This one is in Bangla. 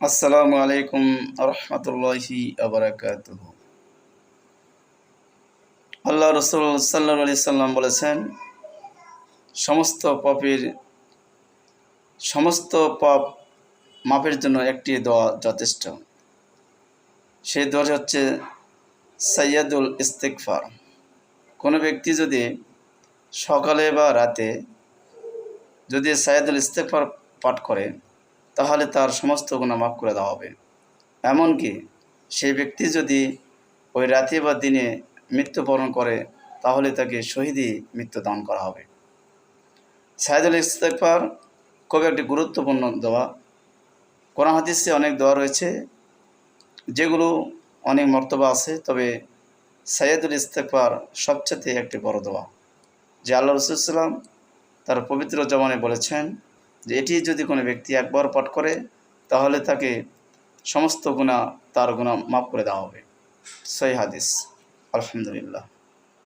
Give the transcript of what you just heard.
আসসালামু আলাইকুম রহমতুল্লাহি আবরাকাত আল্লাহ রসুল সাল্লা আলি সাল্লাম বলেছেন, সমস্ত পাপের, সমস্ত পাপ মাপের জন্য একটি দোয়া যথেষ্ট। সেই দোয়া হচ্ছে সৈয়দুল ইস্তেকফার কোনো ব্যক্তি যদি সকালে বা রাতে যদি সৈয়দুল ইস্তেকফার পাঠ করে তাহলে তার সমস্ত গুণা মাফ করে দেওয়া হবে। এমনকি সেই ব্যক্তি যদি ওই রাতে বা দিনে মৃত্যুবরণ করে, তাহলে তাকে শহীদি মৃত্যু দান করা হবে। সাইদুল ইস্তেকফার খুব একটি গুরুত্বপূর্ণ দোয়া। কোরআন হাদিসে অনেক দোয়া রয়েছে, যেগুলো অনেক মর্তবা আছে, তবে সাইয়দুল ইস্তেকফার সবচেয়ে একটি বড় দোয়া, যে আল্লাহ রসুলাম তার পবিত্র জমানে বলেছেন যে এটি যদি কোনো ব্যক্তি একবার পাঠ করে, তাহলে তাকে সমস্ত গুণা তার গুণা মাফ করে দেওয়া হবে। সই হাদিস। আলহামদুলিল্লাহ।